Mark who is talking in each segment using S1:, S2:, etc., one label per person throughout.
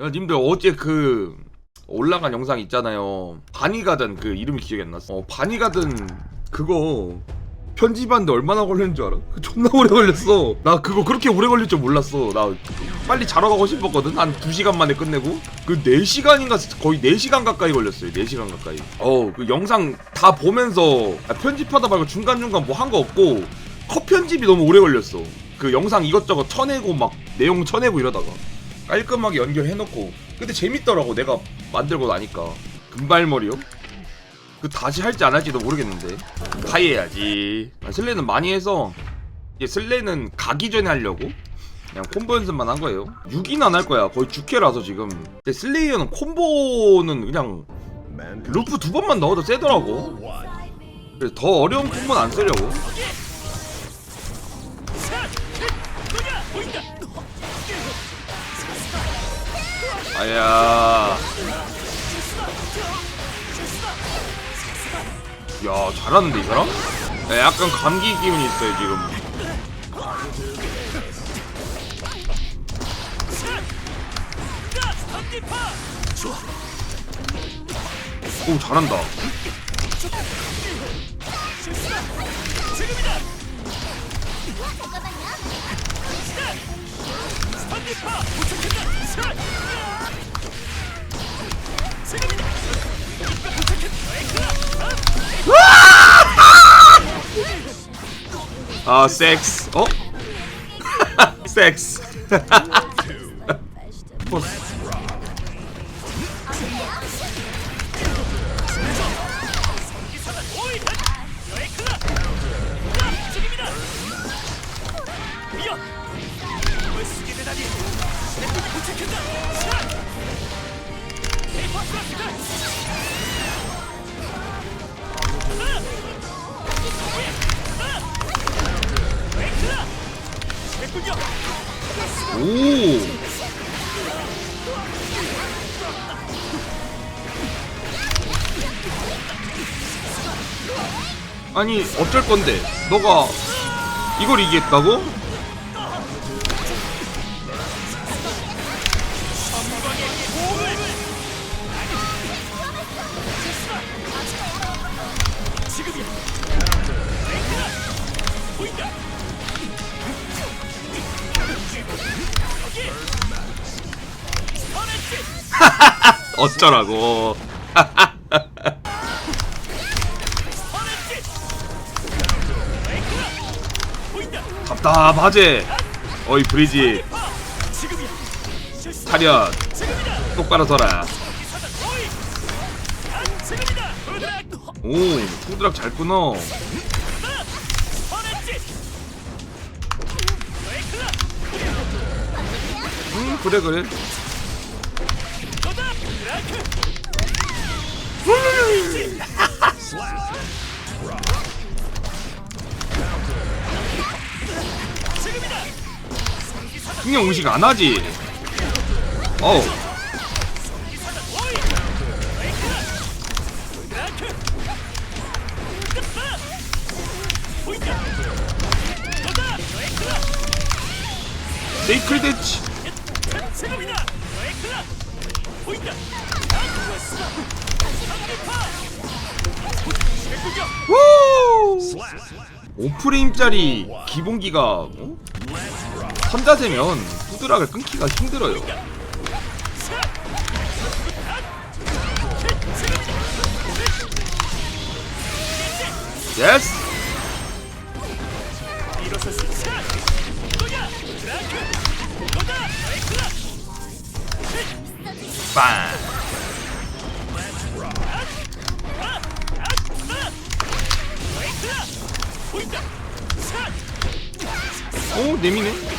S1: 야, 님들 어제 그 올라간 영상 있잖아요. 바니가든 그 이름이 기억이 안 났어. 어, 바니가든 그거 편집하는데 얼마나 걸렸는 줄 알아? 그 존나 오래 걸렸어. 나 그거 그렇게 오래 걸릴 줄 몰랐어. 나 빨리 자러 가고 싶었거든. 한 2시간 만에 끝내고. 그 4시간인가 거의 4시간 가까이 걸렸어요. 4시간 가까이. 어, 그 영상 다 보면서 아, 편집하다 말고 중간중간 뭐 한 거 없고 컷 편집이 너무 오래 걸렸어. 그 영상 이것저것 쳐내고 막 내용 쳐내고 이러다가 깔끔하게 연결해놓고. 근데 재밌더라고 내가 만들고 나니까. 금발머리요? 그 다시 할지 안 할지도 모르겠는데. 하이 해야지. 아, 슬레는 많이 해서 이게 슬레는 가기 전에 하려고? 그냥 콤보 연습만 한 거예요. 6인 안 할 거야. 거의 6회라서 지금. 근데 슬레이어는 콤보는 그냥 루프 두 번만 넣어도 세더라고. 그래서 더 어려운 콤보는 안 쓰려고 아야. 야, 잘하는데 이 사람? 야, 약간 감기 기운이 있어요 지금. 오, 잘한다. 아, 섹스. 어? 섹스. 아니 어쩔 건데 너가 이걸 이기겠다고? 어쩌라고 답답하지. 어이 브리지. 차렷 똑바로 서라. 오 후드락 잘 끊어 응 그래 그래 그냥 의식 안 하지 어우 세이클 대치 우! 5프레임짜리 기본기가 어? 선자세면 후드락을 끊기가 힘들어요. 예스! 빵! 오, 내미네.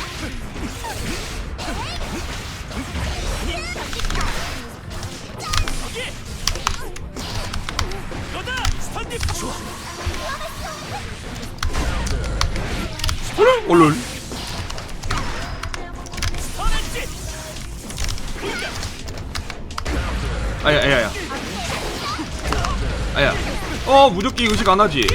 S1: 어, 얼른... 아야 아야 아야. 아야 어 무적기 의식 안하지.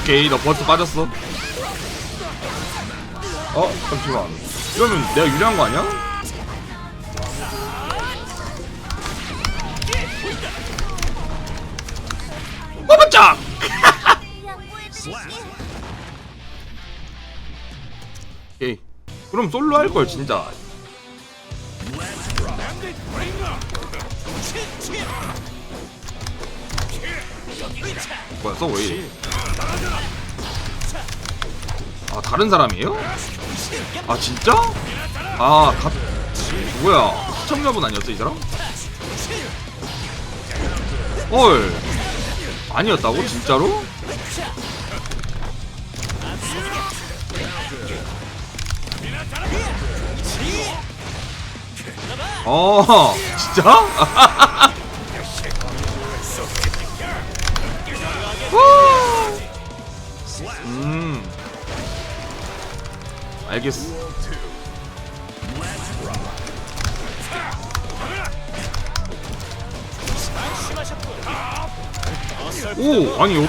S1: 오케이 너 버스 빠졌어. 어 잠시만. 이러면 내가 유리한 거 아니야? 뽑았자 오케이 그럼 솔로 할 걸 진짜. 뭐야 써왜 이래 아 다른 사람이에요? 아 진짜? 아 가... 뭐야 시청자분 아니었어 이 사람? 헐 아니었다고 진짜로? 어 진짜? 알겠어 오 아니 요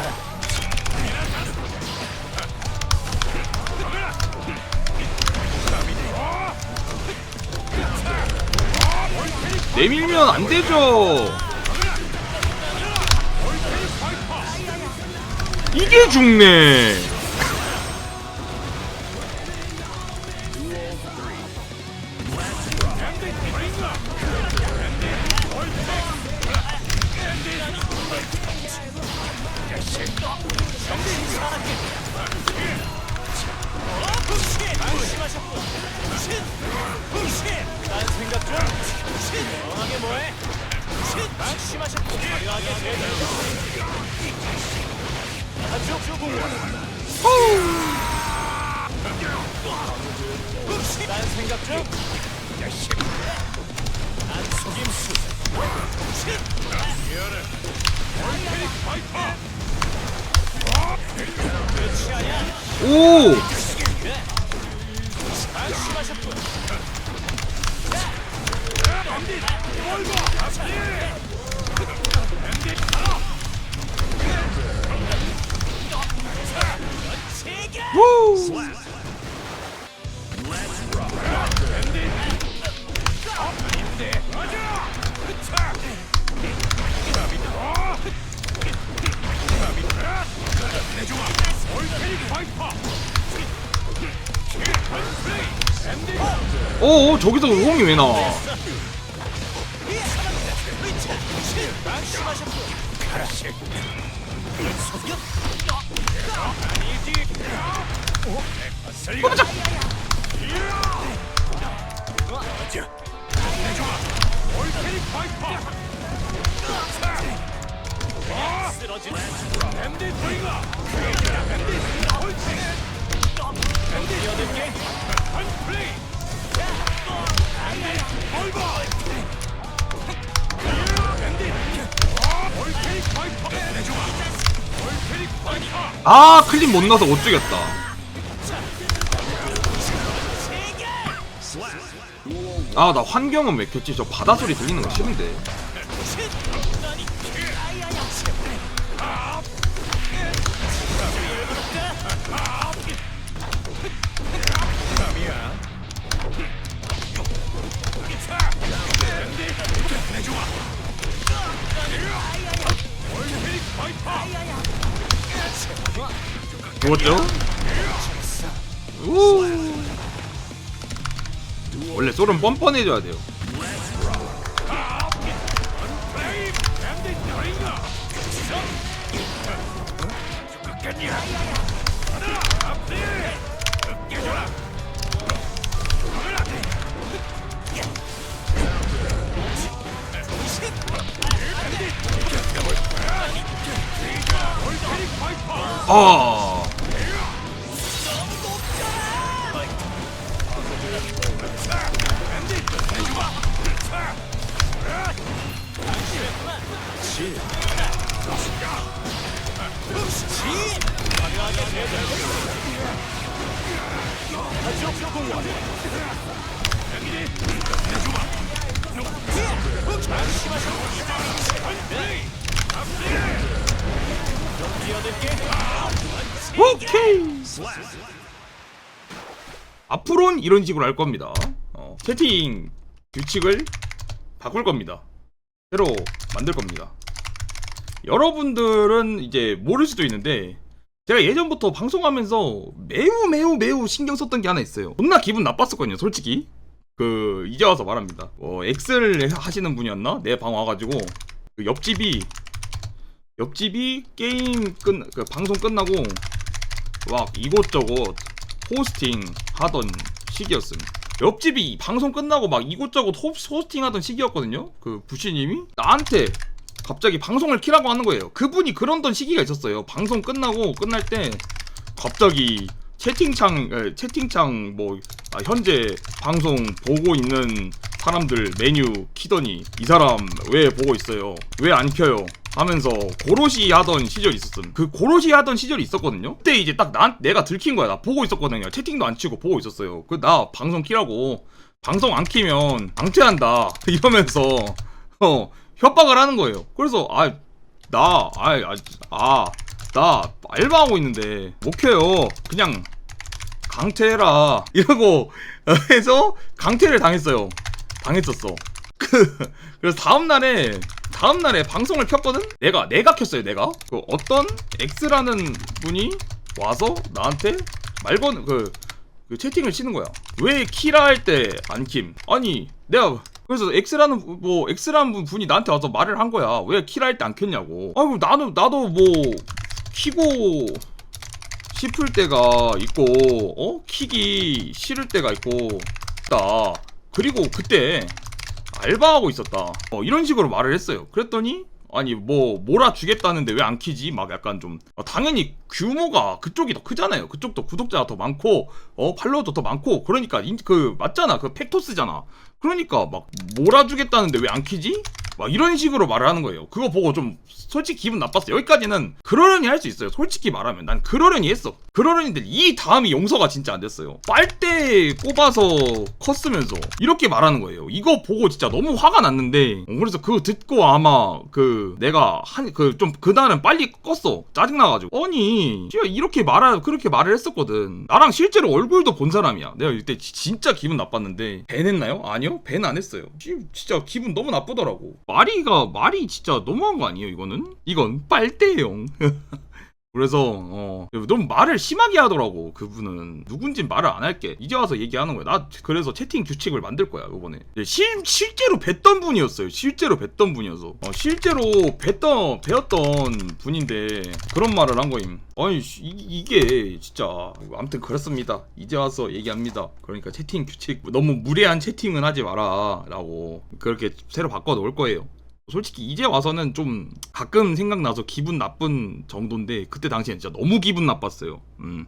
S1: 내밀면 안 되죠. 이게 죽네 오 저기서 우엉이 왜 나와? 뽑자. 아, 클립 못 넣어서 못 죽였다. 아, 나 환경은 왜 켰지? 저 바다 소리 들리는 거 싫은데. 죽었죠? 우. 원래 솔은 뻔뻔해져야 돼요. 아. 앞으로는 이런 식으로 할 겁니다. 어, 채팅 규칙을 바꿀 겁니다. 새로 만들 겁니다. 여러분들은 이제 모를 수도 있는데 제가 예전부터 방송하면서 매우 매우 매우 신경 썼던 게 하나 있어요. 존나 기분 나빴었거든요 솔직히. 그 이제 와서 말합니다. 어 엑셀 하시는 분이었나? 내 방 와가지고. 그 옆집이 옆집이 게임 끝, 그 방송 끝나고 막 이곳저곳 호스팅 하던 시기였음. 옆집이 방송 끝나고 막 이곳저곳 호, 호스팅 하던 시기였거든요. 그 부시님이 나한테 갑자기 방송을 키라고 하는 거예요. 그분이 그런던 시기가 있었어요. 방송 끝나고 끝날 때 갑자기 채팅창 에, 채팅창 뭐 아, 현재 방송 보고 있는 사람들 메뉴 키더니 이 사람 왜 보고 있어요? 왜 안 켜요? 하면서 고로시 하던 시절이 있었음. 그 고로시 하던 시절이 있었거든요. 그때 이제 딱 난 내가 들킨 거야. 나 보고 있었거든요. 채팅도 안 치고 보고 있었어요. 그 나 방송 키라고 방송 안 키면 방퇴한다 이러면서 어 협박을 하는 거예요. 그래서 아 나 아 아 나 알바하고 있는데 못 켜요. 그냥 강퇴해라 이러고 해서 강퇴를 당했어요. 당했었어. 그 그래서 다음 날에 다음 날에 방송을 켰거든. 내가 내가 켰어요. 내가 그 어떤 X라는 분이 와서 나한테 말건 그, 그 채팅을 치는 거야. 왜 키라 할 때 안 킴? 아니 내가 그래서 X라는 분- 뭐 X라는 분- 분이 나한테 와서 말을 한 거야. 왜 키라 할 때 안 켰냐고. 아이고 나도 나도 뭐 키고 싶을 때가 있고 어 키기 싫을 때가 있고 다 그리고 그때 알바하고 있었다. 어, 이런 식으로 말을 했어요. 그랬더니 아니 뭐 몰아주겠다는데 왜 안 키지? 막 약간 좀 어, 당연히 규모가 그쪽이 더 크잖아요. 그쪽도 구독자가 더 많고 어 팔로워도 더 많고 그러니까 인, 그 맞잖아. 그 팩토스잖아. 그러니까 막 몰아주겠다는데 왜 안 키지 막 이런 식으로 말을 하는 거예요. 그거 보고 좀 솔직히 기분 나빴어. 여기까지는 그러려니 할 수 있어요. 솔직히 말하면 난 그러려니 했어. 그러려니인데 이 다음이 용서가 진짜 안 됐어요. 빨대 꼽아서 컸으면서 이렇게 말하는 거예요. 이거 보고 진짜 너무 화가 났는데 어, 그래서 그거 듣고 아마 그 내가 한 그 좀 그날은 빨리 껐어. 짜증 나가지고 아니 이렇게 말하 그렇게 말을 했었거든. 나랑 실제로 얼굴도 본 사람이야. 내가 이때 지- 진짜 기분 나빴는데 밴 했나요? 아니요 밴안 했어요. 지- 진짜 기분 너무 나쁘더라고. 말이가 말이 진짜 너무한 거 아니에요 이거는? 이건 빨대용. 그래서 어. 너무 말을 심하게 하더라고 그분은. 누군진 말을 안 할게. 이제 와서 얘기하는 거야. 나 그래서 채팅 규칙을 만들 거야 이번에. 실 실제로 뵀던 분이었어요. 실제로 뵀던 분이어서. 어, 실제로 뵀던 배웠던 분인데 그런 말을 한 거임. 아니 씨, 이, 이게 진짜. 아무튼 그렇습니다. 이제 와서 얘기합니다. 그러니까 채팅 규칙 너무 무례한 채팅은 하지 마라 라고 그렇게 새로 바꿔 놓을 거예요 솔직히 이제 와서는 좀 가끔 생각나서 기분 나쁜 정도인데 그때 당시엔 진짜 너무 기분 나빴어요. 음.